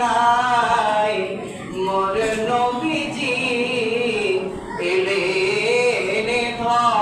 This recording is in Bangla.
নাই। মোর নবীজি এলেন ধর।